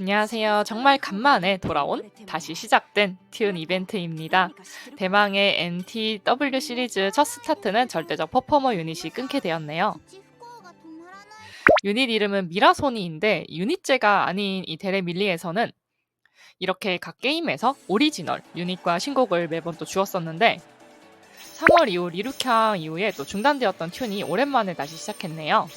안녕하세요. 정말 간만에 돌아온 다시 시작된 튠 이벤트입니다. 대망의 NTW 시리즈 첫 스타트는 절대적 퍼포머 유닛이 끊게 되었네요. 유닛 이름은 미라소니인데 유닛제가 아닌 이 데레밀리에서는 이렇게 각 게임에서 오리지널 유닛과 신곡을 매번 또 주었었는데 3월 이후 리루캉 이후에 또 중단되었던 튠이 오랜만에 다시 시작했네요.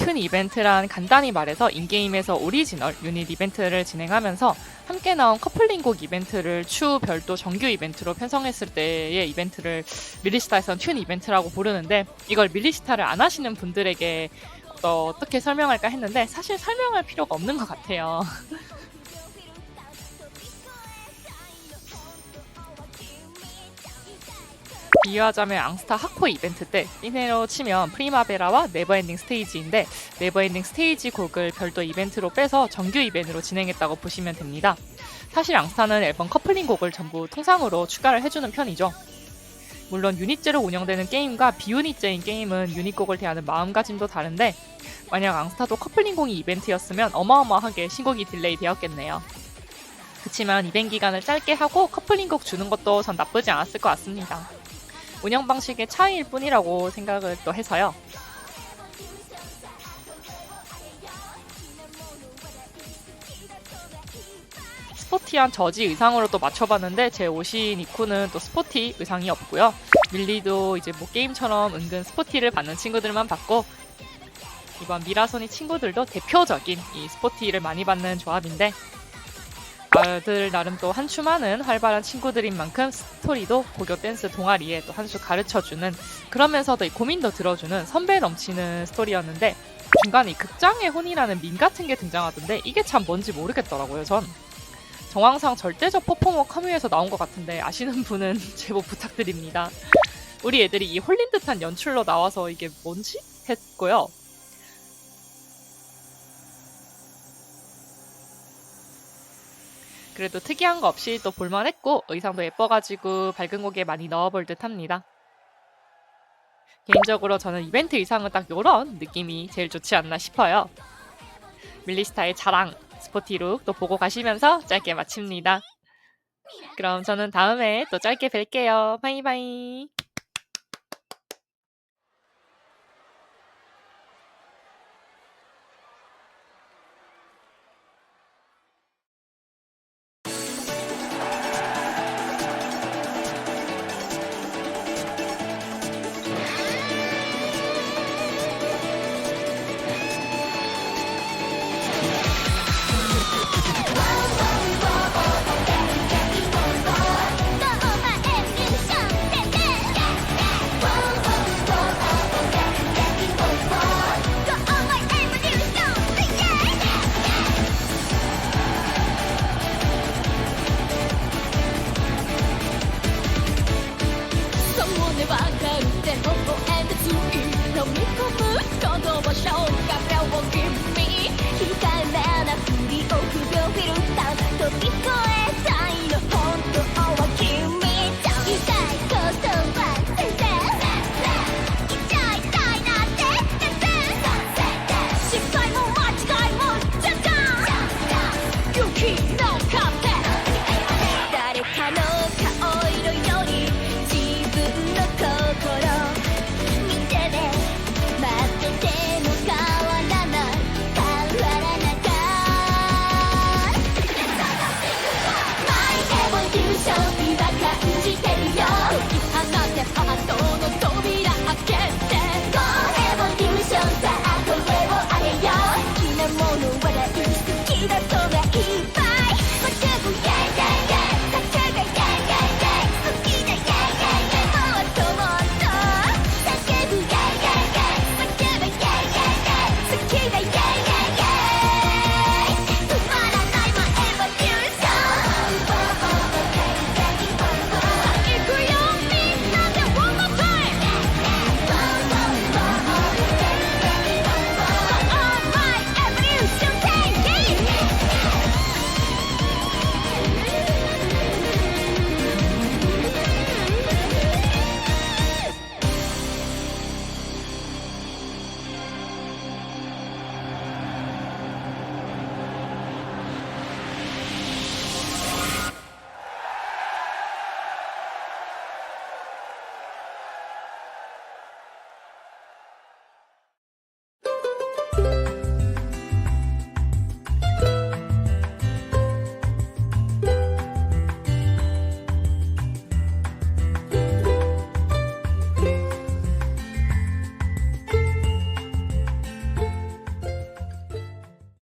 튼 이벤트란 간단히 말해서 인게임에서 오리지널 유닛 이벤트를 진행하면서 함께 나온 커플링곡 이벤트를 추 별도 정규 이벤트로 편성했을 때의 이벤트를 밀리스타에선 튠 이벤트라고 부르는데 이걸 밀리스타를 안 하시는 분들에게 어떻게 설명할까 했는데 사실 설명할 필요가 없는 것 같아요. 비유하자면 앙스타 하코 이벤트 때 이네로 치면 프리마베라와 네버엔딩 스테이지인데 네버엔딩 스테이지 곡을 별도 이벤트로 빼서 정규 이벤트로 진행했다고 보시면 됩니다. 사실 앙스타는 앨범 커플링 곡을 전부 통상으로 추가를 해주는 편이죠. 물론 유닛제로 운영되는 게임과 비유닛제인 게임은 유닛곡을 대하는 마음가짐도 다른데 만약 앙스타도 커플링 곡이 이벤트였으면 어마어마하게 신곡이 딜레이 되었겠네요. 그치만 이벤트 기간을 짧게 하고 커플링 곡 주는 것도 전 나쁘지 않았을 것 같습니다. 운영 방식의 차이일 뿐이라고 생각을 또 해서요. 스포티한 저지 의상으로 또 맞춰봤는데 제 옷인 니코는 또 스포티 의상이 없고요. 밀리도 이제 뭐 게임처럼 은근 스포티를 받는 친구들만 받고 이번 미라소니 친구들도 대표적인 이 스포티를 많이 받는 조합인데 아들 나름 또한주 많은 활발한 친구들인 만큼 스토리도 고교 댄스 동아리에 또 한 수 가르쳐주는 그러면서도 이 고민도 들어주는 선배 넘치는 스토리였는데 중간에 이 극장의 혼이라는 민 같은 게 등장하던데 이게 참 뭔지 모르겠더라고요 전. 정황상 절대적 퍼포머 커뮤에서 나온 것 같은데 아시는 분은 제보 부탁드립니다. 우리 애들이 이 홀린 듯한 연출로 나와서 이게 뭔지 했고요 그래도 특이한 거 없이 또 볼만했고 의상도 예뻐가지고 밝은 곡에 많이 넣어볼 듯합니다. 개인적으로 저는 이벤트 의상은 딱 이런 느낌이 제일 좋지 않나 싶어요. 밀리스타의 자랑 스포티룩 또 보고 가시면서 짧게 마칩니다. 그럼 저는 다음에 또 짧게 뵐게요. 바이바이. 飛からな振り置く両フィルター飛び越え勝利は感じてるよ」「ハート